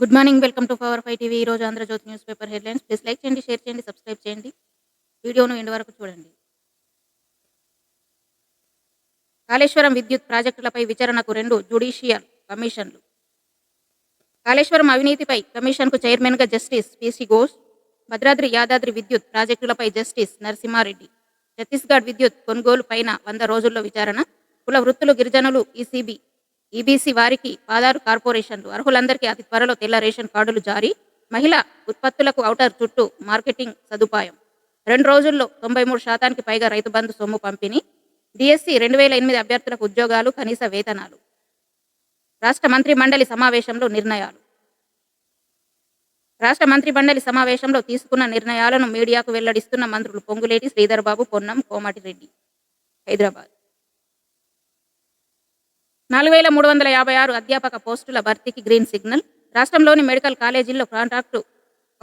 Good morning welcome to power five TV. ఈరోజు Andhra Jyothi news paper headlines. Please like చేయండి share చేయండి subscribe చేయండి. వీడియోను ఎండు వరకు చూడండి. కాళేశ్వరం విద్యుత్ ప్రాజెక్టులపై విచారణకు రెండు జ్యుడిషియల్ కమిషన్లు. కాళేశ్వరం అవినీతిపై కమిషన్కు చైర్మన్గా జస్టిస్ పిసి ఘోష్ భద్రాద్రి యాదాద్రి విద్యుత్ ప్రాజెక్టులపై జస్టిస్ నరసింహారెడ్డి ఛత్తీస్గఢ్ విద్యుత్ కొనుగోలు పైన వంద రోజుల్లో విచారణ. కుల వృత్తులు గిరిజనులు ఈసీబీ ఈబీసీ వారికి ఆధార్ కార్పొరేషన్లు అర్హులందరికీ అతి త్వరలో తెల్ల రేషన్ కార్డులు జారీ. మహిళ ఉత్పత్తులకు ఔటర్ చుట్టూ మార్కెటింగ్ సదుపాయం. రెండు రోజుల్లో తొంభై మూడు శాతానికి పైగా రైతు బంధు సొమ్ము పంపిణీ. డిఎస్సి రెండు వేల ఎనిమిది అభ్యర్థులకు ఉద్యోగాలు కనీస వేతనాలు. రాష్ట్ర మంత్రి మండలి సమావేశంలో నిర్ణయాలు. రాష్ట్ర మంత్రి మండలి సమావేశంలో తీసుకున్న నిర్ణయాలను మీడియాకు వెల్లడిస్తున్న మంత్రులు పొంగులేటి శ్రీధర్బాబు పొన్నం కోమటిరెడ్డి హైదరాబాద్. నాలుగు వేల మూడు వందల యాభై ఆరు అధ్యాపక పోస్టుల భర్తీకి గ్రీన్ సిగ్నల్. రాష్ట్రంలోని మెడికల్ కాలేజీల్లో కాంట్రాక్టు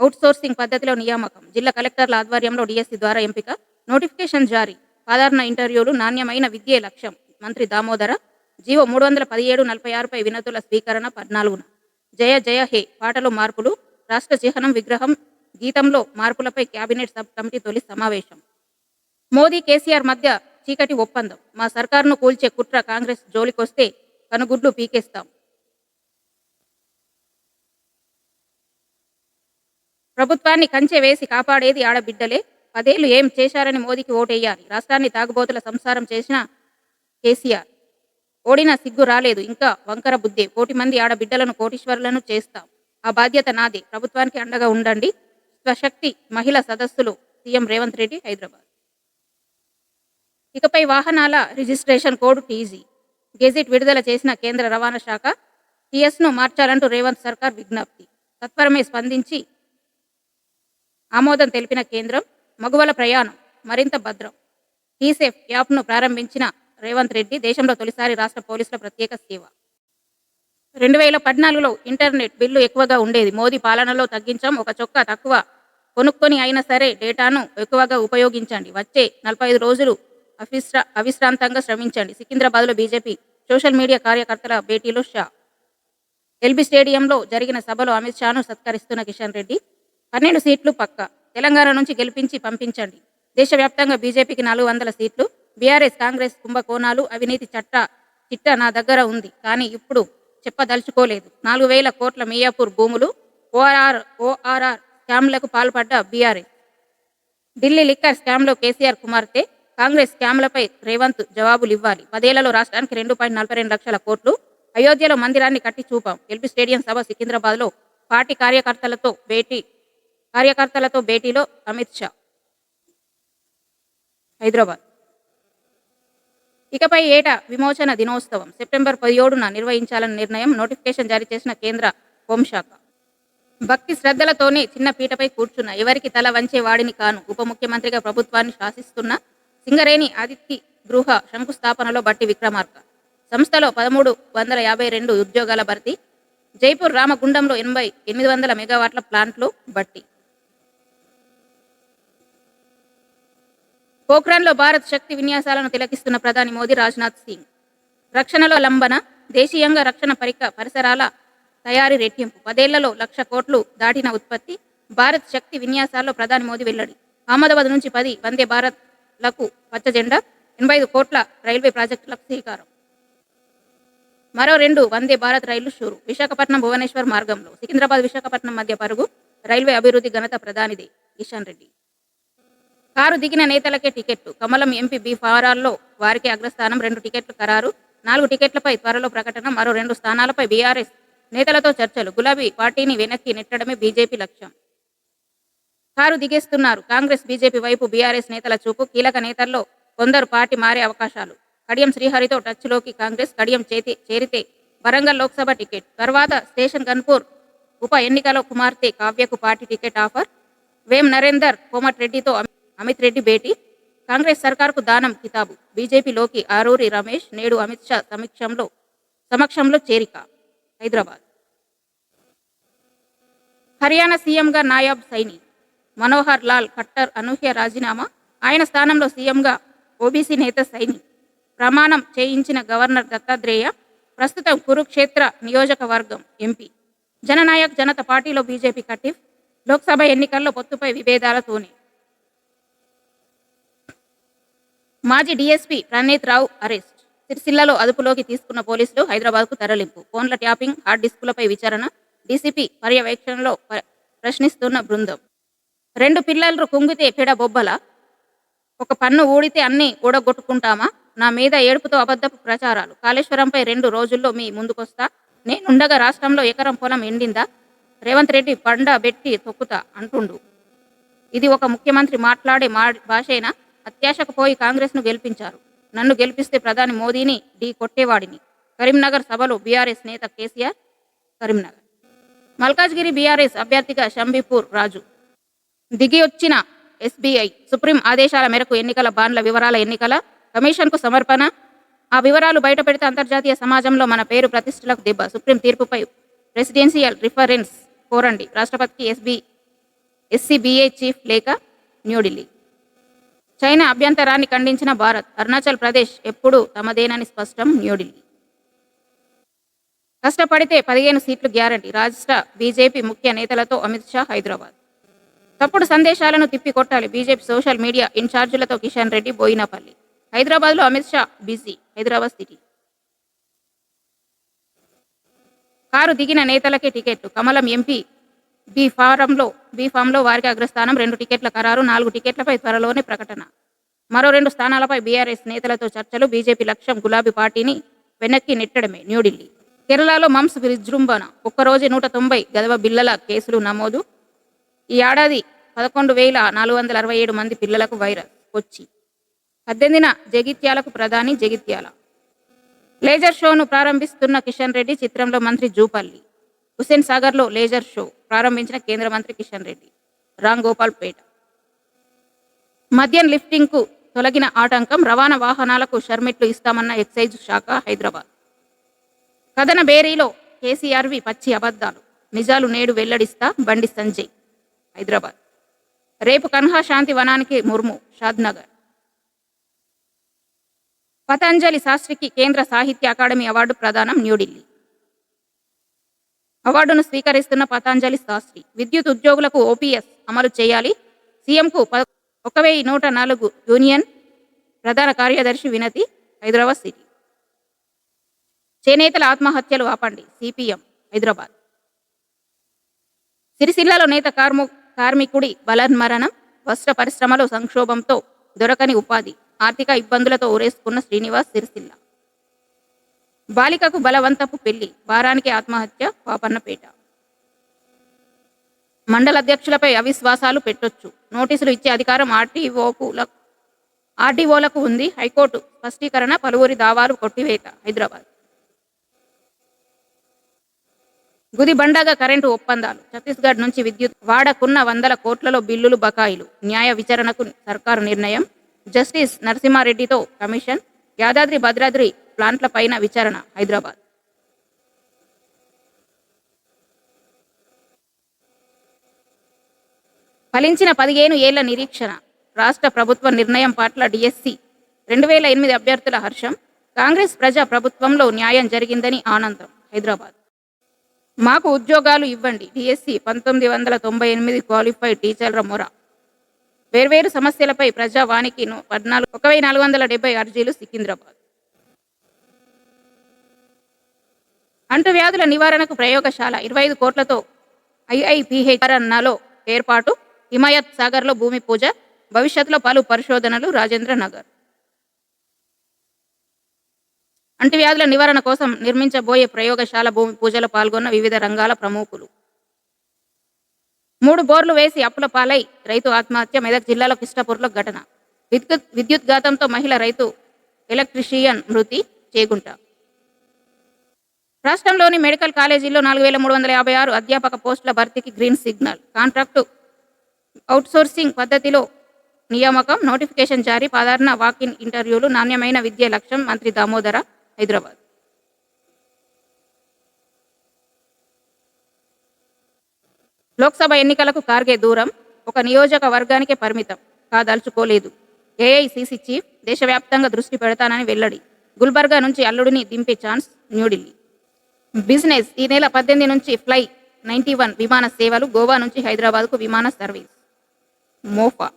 అవుట్సోర్సింగ్ పద్ధతిలో నియామకం. జిల్లా కలెక్టర్ల ఆధ్వర్యంలో డిఎస్సి ద్వారా ఎంపిక. నోటిఫికేషన్ జారీ. సాధారణ ఇంటర్వ్యూలు నాణ్యమైన విద్యే లక్ష్యం. మంత్రి దామోదర. జీవో మూడు వందల పదిహేడు నలభై ఆరుపై వినతుల స్వీకరణ పద్నాలుగున. జయ జయ హే. పాటలు మార్పులు. రాష్ట్ర చిహ్నం విగ్రహం. గీతంలో మార్పులపై కేబినెట్ సబ్ కమిటీ తొలి సమావేశం. మోదీ కేసీఆర్ మధ్య చీకటి ఒప్పందం. మా సర్కారును కూల్చే కుట్ర కాంగ్రెస్ జోలికొస్తే కనుగుడ్లు పీకేస్తాం. ప్రభుత్వాన్ని కంచె వేసి కాపాడేది ఆడబిడ్డలే. పదేళ్ళు ఏం చేశారని మోదీకి ఓటేయాలి. రాష్ట్రాన్ని తాగుబోతుల సంసారం చేసిన కేసీఆర్. ఓడిన సిగ్గు రాలేదు. ఇంకా వంకర బుద్ధే. కోటి మంది ఆడబిడ్డలను కోటీశ్వరులను చేస్తాం. ఆ బాధ్యత నాదే. ప్రభుత్వానికి అండగా ఉండండి. స్వశక్తి మహిళా సదస్సులు సీఎం రేవంత్ రెడ్డి హైదరాబాద్. ఇకపై వాహనాల రిజిస్ట్రేషన్ కోడ్ టీజీ. గెజిట్ విడుదల చేసిన కేంద్ర రవాణా శాఖ టీఎస్ను మార్చాలంటూ రేవంత్ సర్కార్ విజ్ఞప్తి. సత్వరమే స్పందించి ఆమోదం తెలిపిన కేంద్రం మగువల ప్రయాణం మరింత భద్రం. టీసేఫ్ యాప్ను ప్రారంభించిన రేవంత్ రెడ్డి దేశంలో తొలిసారి రాష్ట్ర పోలీసుల ప్రత్యేక సేవ. రెండు వేల పద్నాలుగులో ఇంటర్నెట్ బిల్లు ఎక్కువగా ఉండేది. మోదీ పాలనలో తగ్గించాం ఒక చొక్కా తక్కువ కొనుక్కొని అయినా సరే డేటాను ఎక్కువగా ఉపయోగించండి. వచ్చే నలభై ఐదు రోజులు అవిశ్రా అవిశ్రాంతంగా శ్రమించండి. సికింద్రాబాద్లో బీజేపీ సోషల్ మీడియా కార్యకర్తల భేటీలో షా. ఎల్బీ స్టేడియంలో జరిగిన సభలో అమిత్ షాను సత్కరిస్తున్న కిషన్ రెడ్డి పన్నెండు సీట్లు పక్క. తెలంగాణ నుంచి గెలిపించి పంపించండి. దేశవ్యాప్తంగా బీజేపీకి నాలుగు వందల సీట్లు బీఆర్ఎస్ కాంగ్రెస్ కుంభకోణాలు అవినీతి చట్ట చిట్ట నా దగ్గర ఉంది. కానీ ఇప్పుడు చెప్పదలుచుకోలేదు. నాలుగు వేల కోట్ల మియాపూర్ భూములు ఓఆర్ఆర్ ఓఆర్ఆర్ స్కామ్లకు పాల్పడ్డ బీఆర్ఎస్. ఢిల్లీ లిక్కర్ స్కామ్లో కేసీఆర్ కుమార్తె కాంగ్రెస్ స్కామ్లపై రేవంత్ జవాబులు ఇవ్వాలి పదేళ్ళలో రాష్ట్రానికి రెండు పాయింట్ నలభై రెండు లక్షల కోట్లు. అయోధ్యలో మందిరాన్ని కట్టి చూపాం. ఎల్బీ స్టేడియం సభ సికింద్రాబాద్లో పార్టీ కార్యకర్తలతో భేటీ కార్యకర్తలతో భేటీలో అమిత్ షా. హైదరాబాద్. ఇకపై ఏటా విమోచన దినోత్సవం. సెప్టెంబర్ పదిహేడున నిర్వహించాలని నిర్ణయం నోటిఫికేషన్ జారీ చేసిన కేంద్ర హోంశాఖ. భక్తి శ్రద్ధలతోనే చిన్న పీటపై కూర్చున్న ఎవరికి తల వంచే వాడిని కాను ఉప ముఖ్యమంత్రిగా ప్రభుత్వాన్ని శాసిస్తున్న సింగరేణి ఆదిత్య గృహ శంకుస్థాపనలో బట్టి విక్రమార్క. సంస్థలో పదమూడు వందల యాభై రెండు ఉద్యోగాల భర్తీ జైపూర్ రామగుండంలో ఎనభై ఎనిమిది వందల మెగావాట్ల ప్లాంట్లు బట్టి. పోఖ్రాన్లో భారత్ శక్తి విన్యాసాలను తిలకిస్తున్న ప్రధాని మోదీ రాజ్నాథ్ సింగ్. రక్షణలో లంబన దేశీయంగా రక్షణ పరిక పరిసరాల తయారీ రెట్టింపు. పదేళ్ళలో లక్ష కోట్లు దాటిన ఉత్పత్తి భారత్ శక్తి విన్యాసాల్లో ప్రధాని మోదీ వెల్లడి. అహ్మదాబాద్ నుంచి పది వందే భారత్ పచ్చ జెండా ఎనభై ఐదు కోట్ల రైల్వే ప్రాజెక్టులకు శ్రీకారం. మరో రెండు వందే భారత్ రైళ్ళు షూరు. విశాఖపట్నం భువనేశ్వర్ మార్గంలో సికింద్రాబాద్ విశాఖపట్నం మధ్య పరుగు రైల్వే అభివృద్ధి ఘనత ప్రధానిది కిషన్ రెడ్డి. కారు దిగిన నేతలకే టికెట్లు కమలం ఎంపీ బి ఫారాల్లో వారికి అగ్రస్థానం రెండు టికెట్లు ఖరారు. నాలుగు టికెట్లపై త్వరలో ప్రకటన మరో రెండు స్థానాలపై బీఆర్ఎస్ నేతలతో చర్చలు. గులాబీ పార్టీని వెనక్కి నెట్టడమే బీజేపీ లక్ష్యం. కారు దిగేస్తున్నారు. కాంగ్రెస్ బీజేపీ వైపు బీఆర్ఎస్ నేతల చూపు కీలక నేతల్లో కొందరు పార్టీ మారే అవకాశాలు. కడియం శ్రీహరితో టచ్లోకి కాంగ్రెస్ కడియం చేతి చేరితే వరంగల్ లోక్సభ టికెట్. తర్వాత స్టేషన్ గన్పూర్ ఉప ఎన్నికలో కుమార్తె కావ్యకు పార్టీ టికెట్ ఆఫర్. వేం నరేందర్ కోమటిరెడ్డితో రెడ్డితో అమిత్ రెడ్డి భేటీ. కాంగ్రెస్ సర్కార్కు దానం కితాబు. బీజేపీలోకి ఆరూరి రమేష్ నేడు అమిత్ షా సమక్షంలో సమక్షంలో చేరిక. హైదరాబాద్. హర్యానా సీఎంగా నాయాబ్ సైని. మనోహర్ లాల్ ఖట్టర్ అనూహ్య రాజీనామా. ఆయన స్థానంలో సీఎంగా ఓబీసీ నేత సైని. ప్రమాణం చేయించిన గవర్నర్ దత్తాత్రేయ ప్రస్తుతం కురుక్షేత్ర నియోజకవర్గం ఎంపీ. జననాయక్ జనత పార్టీలో బీజేపీ కటిఫ్. లోక్సభ ఎన్నికల్లో పొత్తుపై విభేదాలతోనే మాజీ డీఎస్పీ ప్రణీత్ రావు అరెస్ట్. సిరిసిల్లలో అదుపులోకి తీసుకున్న పోలీసులు హైదరాబాద్కు తరలింపు. ఫోన్ల ట్యాపింగ్ హార్డ్ డిస్కులపై విచారణ. డీసీపీ పర్యవేక్షణలో ప్రశ్నిస్తున్న బృందం. రెండు పిల్లలు కుంగితే పిడ బొబ్బల. ఒక పన్ను ఊడితే అన్ని ఊడగొట్టుకుంటామా? నా మీద ఏడుపుతో అబద్ధపు ప్రచారాలు. కాళేశ్వరంపై రెండు రోజుల్లో మీ ముందుకొస్తా. నేనుండగా రాష్ట్రంలో ఎకరం పొలం ఎండిందా? రేవంత్ రెడ్డి పండ పెట్టి తొక్కుతా అంటుండు. ఇది ఒక ముఖ్యమంత్రి మాట్లాడే మా భాషైనా? అత్యాశకు పోయి కాంగ్రెస్ను గెలిపించారు. నన్ను గెలిపిస్తే ప్రధాని మోదీని ఢీ కొట్టేవాడిని. కరీంనగర్ సభలో బీఆర్ఎస్ నేత కేసీఆర్ కరీంనగర్. మల్కాజ్గిరి బీఆర్ఎస్ అభ్యర్థిగా షంబీపూర్ రాజు. దిగి వచ్చిన ఎస్బీఐ సుప్రీం ఆదేశాల మేరకు ఎన్నికల బాండ్ల వివరాల ఎన్నికల కమిషన్కు సమర్పణ. ఆ వివరాలు బయటపెడితే అంతర్జాతీయ సమాజంలో మన పేరు ప్రతిష్టలకు దెబ్బ. సుప్రీం తీర్పుపై ప్రెసిడెన్షియల్ రిఫరెన్స్ కోరండి. రాష్ట్రపతికి ఎస్బీ ఎస్సీబీఐ చీఫ్ లేఖ న్యూఢిల్లీ. చైనా అభ్యంతరాన్ని ఖండించిన భారత్ అరుణాచల్ ప్రదేశ్ ఎప్పుడూ తమదేనని స్పష్టం న్యూఢిల్లీ. కష్టపడితే పదిహేను సీట్లు గ్యారంటీ. రాష్ట్ర బీజేపీ ముఖ్య నేతలతో అమిత్ షా హైదరాబాద్. తప్పుడు సందేశాలను తిప్పికొట్టాలి బీజేపీ సోషల్ మీడియా ఇన్ఛార్జీలతో కిషన్ రెడ్డి బోయినపల్లి. హైదరాబాద్లో Amit Shah busy Hyderabad city. Car దిగిన నేతలకే టికెట్లు. కమలం ఎంపీ బి ఫారంలో బి ఫామ్లో వారికి అగ్రస్థానం రెండు టికెట్ల ఖరారు నాలుగు టికెట్లపై త్వరలోనే ప్రకటన. మరో రెండు స్థానాలపై బీఆర్ఎస్ నేతలతో చర్చలు బీజేపీ లక్ష్యం గులాబీ పార్టీని వెనక్కి నెట్టడమే న్యూఢిల్లీ. కేరళలో మమ్స్ విజృంభణ. ఒక్కరోజు నూట తొంభై గదవ బిల్లల కేసులు నమోదు. ఈ ఏడాది పదకొండు వేల నాలుగు వందల అరవై ఏడు మంది పిల్లలకు వైరస్ వచ్చి పద్దెనిమిదిన జగిత్యాలకు ప్రధాని జగిత్యాల. లేజర్ షోను ప్రారంభిస్తున్న కిషన్ రెడ్డి చిత్రంలో మంత్రి జూపల్లి హుసేన్ సాగర్లో లేజర్ షో ప్రారంభించిన కేంద్ర మంత్రి కిషన్ రెడ్డి రామ్ గోపాల్ పేట మద్యం లిఫ్టింగ్కు తొలగిన ఆటంకం రవాణా వాహనాలకు షర్మిట్లు ఇస్తామన్న ఎక్సైజ్ శాఖ హైదరాబాద్. కథన బేరీలో కేసీఆర్వి పచ్చి అబద్ధాలు నిజాలు నేడు వెల్లడిస్తా బండి సంజయ్. హైదరాబాద్. రేపు కన్హా శాంతి వనానికి ముర్ము షాద్నగర్ పతంజలి శాస్త్రికి కేంద్ర సాహిత్య అకాడమీ అవార్డు ప్రదానం న్యూఢిల్లీ. అవార్డును స్వీకరిస్తున్న పతంజలి శాస్త్రి విద్యుత్ ఉద్యోగులకు ఓపీఎస్ అమలు చేయాలి. సీఎంకు ఒక వెయ్యి నూట నాలుగు యూనియన్ ప్రధాన కార్యదర్శి వినతి హైదరాబాద్ సిటీ. చేనేతల ఆత్మహత్యలు ఆపండి సిపిఎం హైదరాబాద్. సిరిసిల్లలో నేత కార్ము కార్మికుడి బలన్మరణం వస్త్ర పరిశ్రమలో సంక్షోభంతో దొరకని ఉపాధి ఆర్థిక ఇబ్బందులతో ఊరేసుకున్న శ్రీనివాస్ సిరిసిల్ల. బాలికకు బలవంతపు పెళ్ళి వారానికి ఆత్మహత్య పాపన్నపేట. మండల అధ్యక్షులపై అవిశ్వాసాలు పెట్టొచ్చు. నోటీసులు ఇచ్చే అధికారం ఆర్టీఓకు ఆర్డీఓలకు ఉంది. హైకోర్టు స్పష్టీకరణ పలువురి దావాలు కొట్టివేత హైదరాబాద్. గుదిబండగా కరెంటు ఒప్పందాలు. ఛత్తీస్గఢ్ నుంచి విద్యుత్ వాడకున్న వందల కోట్లలో బిల్లులు బకాయిలు. న్యాయ విచారణకు సర్కారు నిర్ణయం. జస్టిస్ నరసింహారెడ్డితో కమిషన్. యాదాద్రి భద్రాద్రి ప్లాంట్లపైన విచారణ హైదరాబాద్. ఫలించిన పదిహేను ఏళ్ళ నిరీక్షణ. రాష్ట్ర ప్రభుత్వ నిర్ణయం పట్ల డిఎస్సి రెండు వేల ఎనిమిది అభ్యర్థుల హర్షం. కాంగ్రెస్ ప్రజా ప్రభుత్వంలో న్యాయం జరిగిందని ఆనందం హైదరాబాద్. మాకు ఉద్యోగాలు ఇవ్వండి. డిఎస్సి పంతొమ్మిది వందల తొంభై ఎనిమిది క్వాలిఫైడ్ టీచర్ల మొర. వేర్వేరు సమస్యలపై ప్రజావానికి పద్నాలుగు ఒక వెయ్యి నాలుగు వందల డెబ్బై అర్జీలు సికింద్రాబాద్. అంటువ్యాధుల నివారణకు ప్రయోగశాల ఇరవై ఐదు కోట్లతో ఐఐపిహెచ్ఆర్ఎన్లో ఏర్పాటు. హిమాయత్ సాగర్లో భూమి పూజ భవిష్యత్తులో పలు పరిశోధనలు రాజేంద్ర నగర్ అంటువ్యాధుల నివారణ కోసం నిర్మించబోయే ప్రయోగశాల భూమి పూజలో పాల్గొన్న వివిధ రంగాల ప్రముఖులు. మూడు బోర్లు వేసి అప్పుల పాలై రైతు ఆత్మహత్య మెదక్ జిల్లాలో కిష్టాపూర్లో ఘటన. విద్యుత్ విద్యుత్ ఘాతంతో మహిళ రైతు ఎలక్ట్రీషియన్ మృతి చేగుంట రాష్ట్రంలోని మెడికల్ కాలేజీల్లో నాలుగు వేల మూడు వందల యాభై ఆరు అధ్యాపక పోస్టుల భర్తీకి గ్రీన్ సిగ్నల్. కాంట్రాక్టు అవుట్సోర్సింగ్ పద్ధతిలో నియామకం నోటిఫికేషన్ జారీ సాధారణ వాకిన్ ఇంటర్వ్యూలు నాణ్యమైన విద్య లక్ష్యం మంత్రి దామోదర హైదరాబాద్. లోక్సభ ఎన్నికలకు కార్గే దూరం ఒక నియోజకవర్గానికే పరిమితం కాదలుచుకోలేదు. ఏఐసిసి చీఫ్ దేశవ్యాప్తంగా దృష్టి పెడతానని వెల్లడి. గుల్బర్గా నుంచి అల్లుడిని దింపే ఛాన్స్ న్యూఢిల్లీ. బిజినెస్ ఈ నెల పద్దెనిమిది నుంచి ఫ్లై నైంటీ వన్ విమాన సేవలు గోవా నుంచి హైదరాబాద్కు విమాన సర్వీస్. మోఫా.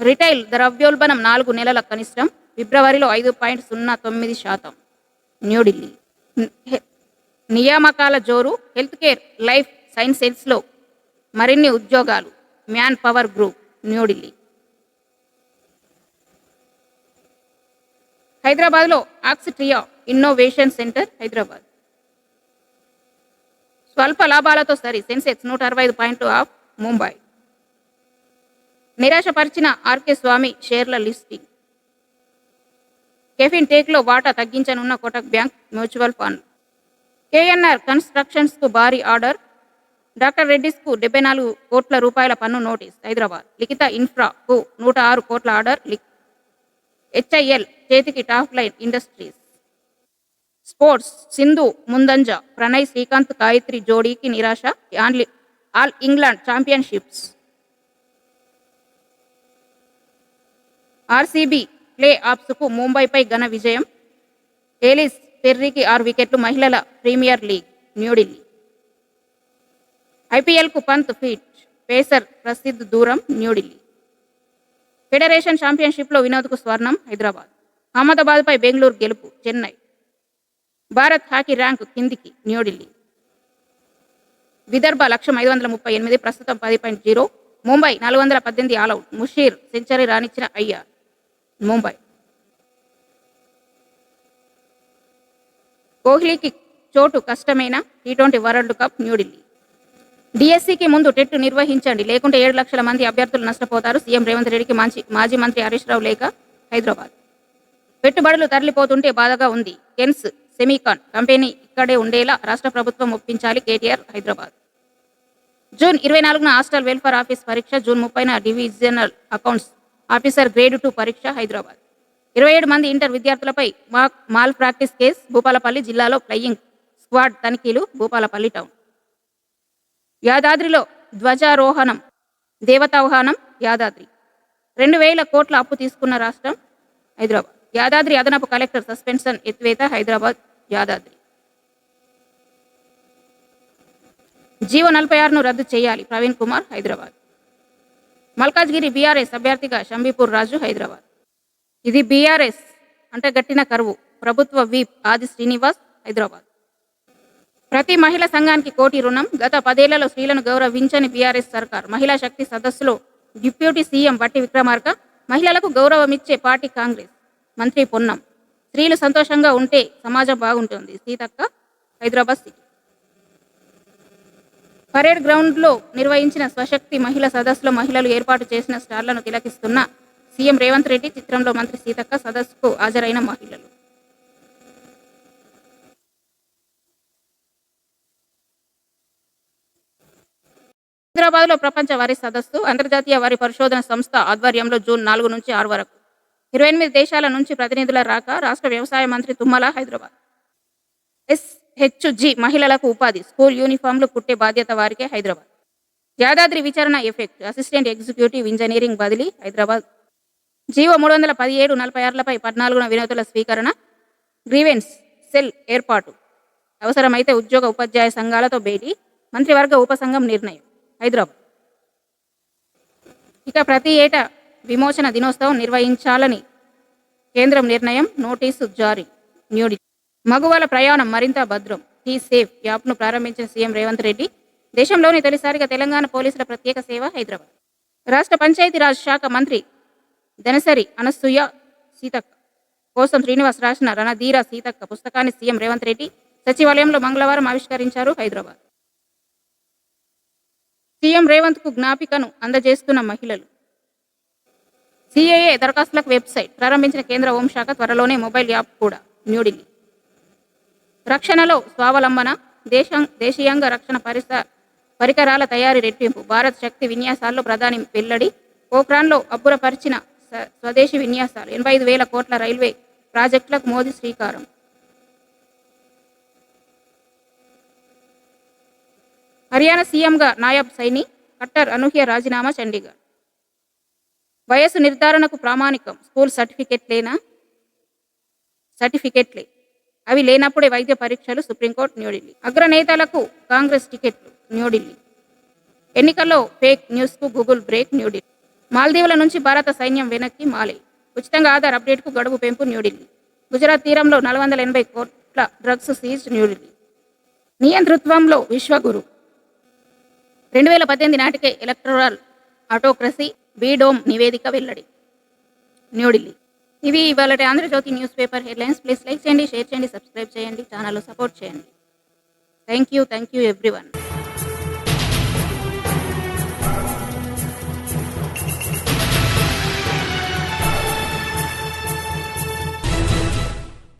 రిటైల్ ద్రవ్యోల్బణం నాలుగు నెలల కనిష్టం ఫిబ్రవరిలో ఐదు పాయింట్ సున్నా తొమ్మిది శాతం. న్యూఢిల్లీ నియామకాల జోరు హెల్త్ కేర్ లైఫ్ సైన్సెస్లో మరిన్ని ఉద్యోగాలు. మ్యాన్ పవర్ గ్రూప్ న్యూఢిల్లీ హైదరాబాద్లో ఆక్సిట్రియా ఇన్నోవేషన్ సెంటర్ హైదరాబాద్. స్వల్ప లాభాలతో సరి సెన్సెక్స్ నూట అరవై ఐదు పాయింట్ ఆఫ్ ముంబై. నిరాశపరిచిన ఆర్కే స్వామి షేర్ల లిస్టింగ్. కెఫిన్ టేక్లో వాటా తగ్గించనున్న Kotak bank mutual fund. KNR కన్స్ట్రక్షన్స్కు భారీ ఆర్డర్. డాక్టర్ రెడ్డిస్కు డెబ్బై నాలుగు కోట్ల రూపాయల పన్ను నోటీస్ హైదరాబాద్. లిఖిత ఇన్ఫ్రాకు నూట ఆరు కోట్ల ఆర్డర్ లిక్ హెచ్ఐఎల్ చేతికి top line industries. Sports Sindhu ముందంజ ప్రణయ్ శ్రీకాంత్ గాయత్రి జోడీకి నిరాశ only all England championships. RCB play ఆఫ్స్కు ముంబైపై ఘన విజయం. ఏలిస్ పెర్రీకి ఆరు వికెట్లు మహిళల ప్రీమియర్ లీగ్ న్యూఢిల్లీ. ఐపీఎల్కు పంత్ ఫీట్ పేసర్ ప్రసిద్ధ్ దూరం న్యూఢిల్లీ. ఫెడరేషన్ ఛాంపియన్షిప్లో వినోద్కు స్వర్ణం హైదరాబాద్. అహ్మదాబాద్పై బెంగళూరు గెలుపు చెన్నై. భారత్ హాకీ ర్యాంకు కిందికి న్యూఢిల్లీ. విదర్భ లక్ష్యం ఐదు వందల ముప్పై ఎనిమిది ప్రస్తుతం పది పాయింట్ జీరో. ముంబై నాలుగు వందల పద్దెనిమిది ఆలౌట్ ముషీర్ సెంచరీ రాణించిన అయ్యార్. ముంబై కోహ్లీకి చోటు కష్టమైన? T twenty world cup New Delhi. డిఎస్సికి ముందు టెట్ నిర్వహించండి. లేకుంటే ఏడు లక్షల మంది అభ్యర్థులు నష్టపోతారు. సీఎం రేవంత్ రెడ్డికి మంచి మాజీ మంత్రి హరీష్ రావు లేక హైదరాబాద్. పెట్టుబడులు తరలిపోతుంటే బాధగా ఉంది. కెన్స్ సెమీకాన్ కంపెనీ ఇక్కడే ఉండేలా రాష్ట్ర ప్రభుత్వం ఒప్పించాలి కేటీఆర్ హైదరాబాద్. జూన్ ఇరవై నాలుగున హాస్టల్ వెల్ఫేర్ ఆఫీస్ పరీక్ష జూన్ ముప్పైన divisional accounts officer grade two పరీక్ష హైదరాబాద్. ఇరవై ఏడు మంది ఇంటర్ విద్యార్థులపై మాక్ మాల్ ప్రాక్టీస్ కేసు భూపాలపల్లి జిల్లాలో ఫ్లయింగ్ స్క్వాడ్ తనిఖీలు భూపాలపల్లి టౌన్. యాదాద్రిలో ధ్వజారోహణం దేవతావహానం యాదాద్రి. రెండు వేల కోట్ల అప్పు తీసుకున్న రాష్ట్రం హైదరాబాద్. యాదాద్రి అదనపు కలెక్టర్ సస్పెన్షన్ ఎత్తివేత హైదరాబాద్ యాదాద్రి. జీవో నలభై ఆరును రద్దు చేయాలి ప్రవీణ్ కుమార్ హైదరాబాద్. మల్కాజ్గిరి బీఆర్ఎస్ అభ్యర్థిగా షంబీపూర్ రాజు హైదరాబాద్. ఇది బీఆర్ఎస్ అంటే గట్టిన కరువు. ప్రభుత్వ వీప్ ఆది శ్రీనివాస్ హైదరాబాద్. ప్రతి మహిళా సంఘానికి కోటి రుణం. గత పదేళ్ళలో స్త్రీలను గౌరవించని బీఆర్ఎస్ సర్కార్ మహిళా శక్తి సదస్సులో డిప్యూటీ సీఎం బట్టి విక్రమార్క మహిళలకు గౌరవమిచ్చే పార్టీ కాంగ్రెస్. మంత్రి పొన్నం. స్త్రీలు సంతోషంగా ఉంటే సమాజం బాగుంటుంది. సీతక్క హైదరాబాద్ సిటీ. పరేడ్ గ్రౌండ్లో నిర్వహించిన స్వశక్తి మహిళా సదస్సులో మహిళలు ఏర్పాటు చేసిన స్టార్లను తిలకిస్తున్న సీఎం రేవంత్ రెడ్డి చిత్రంలో మంత్రి సీతక్క సదస్సుకు హాజరైన మహిళలు. హైదరాబాద్లో ప్రపంచ వరి సదస్సు అంతర్జాతీయ వరి పరిశోధన సంస్థ ఆధ్వర్యంలో జూన్ నాలుగు నుంచి ఆరు వరకు. ఇరవై ఎనిమిది దేశాల నుంచి ప్రతినిధుల రాక రాష్ట్ర వ్యవసాయ మంత్రి తుమ్మల హైదరాబాద్. ఎస్హెచ్జి మహిళలకు ఉపాధి స్కూల్ యూనిఫామ్లు కుట్టే బాధ్యత వారికే హైదరాబాద్. యాదాద్రి విచారణ ఎఫెక్ట్ అసిస్టెంట్ ఎగ్జిక్యూటివ్ ఇంజనీరింగ్ బదిలీ హైదరాబాద్. జీవో మూడు వందల పదిహేడు నలభై ఆరులపై పద్నాలుగున వినతుల స్వీకరణ గ్రీవెన్స్ సెల్ ఏర్పాటు. అవసరమైతే ఉద్యోగ ఉపాధ్యాయ సంఘాలతో భేటీ మంత్రివర్గ ఉపసంఘం నిర్ణయం హైదరాబాద్. ఇక ప్రతి ఏటా విమోచన దినోత్సవం నిర్వహించాలని కేంద్రం నిర్ణయం నోటీసు జారీ న్యూఢిల్లీ మగువల ప్రయాణం మరింత భద్రం. హీ సేఫ్ యాప్ను ప్రారంభించిన సీఎం రేవంత్ రెడ్డి దేశంలోని తొలిసారిగా తెలంగాణ పోలీసుల ప్రత్యేక సేవ హైదరాబాద్. రాష్ట్ర పంచాయతీరాజ్ శాఖ మంత్రి దనసరి అనసూయ సీతక్క కోసం శ్రీనివాస్ రాసిన రణధీర సీతక్క పుస్తకాన్ని సీఎం రేవంత్ రెడ్డి సచివాలయంలో మంగళవారం ఆవిష్కరించారు హైదరాబాద్. సీఎం రేవంత్కు జ్ఞాపికను అందజేస్తున్న మహిళలు. సిఏఏ దరఖాస్తులకు వెబ్సైట్. ప్రారంభించిన కేంద్ర హోంశాఖ త్వరలోనే మొబైల్ యాప్ కూడా. న్యూఢిల్లీ రక్షణలో స్వావలంబన దేశం దేశీయంగా రక్షణ పరిస పరికరాల తయారీ రెట్టింపు. భారత్ శక్తి విన్యాసాల్లో ప్రధాని వెల్లడి పోఖ్రాన్లో అబ్బురపరిచిన స్వదేశీ విన్యాసాలు. ఎనభై ఐదు వేల కోట్ల రైల్వే ప్రాజెక్టులకు మోదీ శ్రీకారం. హర్యానా సీఎంగా నాయబ్ సైని కట్టర్ అనూహ్య రాజీనామా చండీగఢ్. వయసు నిర్ధారణకు ప్రామాణికం. స్కూల్ సర్టిఫికెట్లేనా? సర్టిఫికెట్లే. అవి లేనప్పుడే వైద్య పరీక్షలు సుప్రీంకోర్టు న్యూఢిల్లీ. అగ్రనేతలకు కాంగ్రెస్ టికెట్లు న్యూఢిల్లీ. ఎన్నికల్లో ఫేక్ న్యూస్కు గూగుల్ బ్రేక్ న్యూఢిల్లీ. మాల్దీవుల నుంచి భారత సైన్యం వెనక్కి మాలే. ఉచితంగా ఆధార్ అప్డేట్కు గడువు పెంపు న్యూఢిల్లీ. గుజరాత్ తీరంలో నాలుగు వందల ఎనభై కోట్ల డ్రగ్స్ సీజ్ న్యూఢిల్లీ. నియంతృత్వంలో విశ్వగురు. రెండు వేల పద్దెనిమిది నాటికే ఎలక్టోరల్ ఆటోక్రసీ బీడోమ్ నివేదిక వెల్లడి. న్యూఢిల్లీ. ఇవి ఇవాళ Andhra Jyothi news paper headlines. Please like చేయండి షేర్ చేయండి సబ్స్క్రైబ్ చేయండి ఛానల్ సపోర్ట్ చేయండి. Thank you thank you everyone.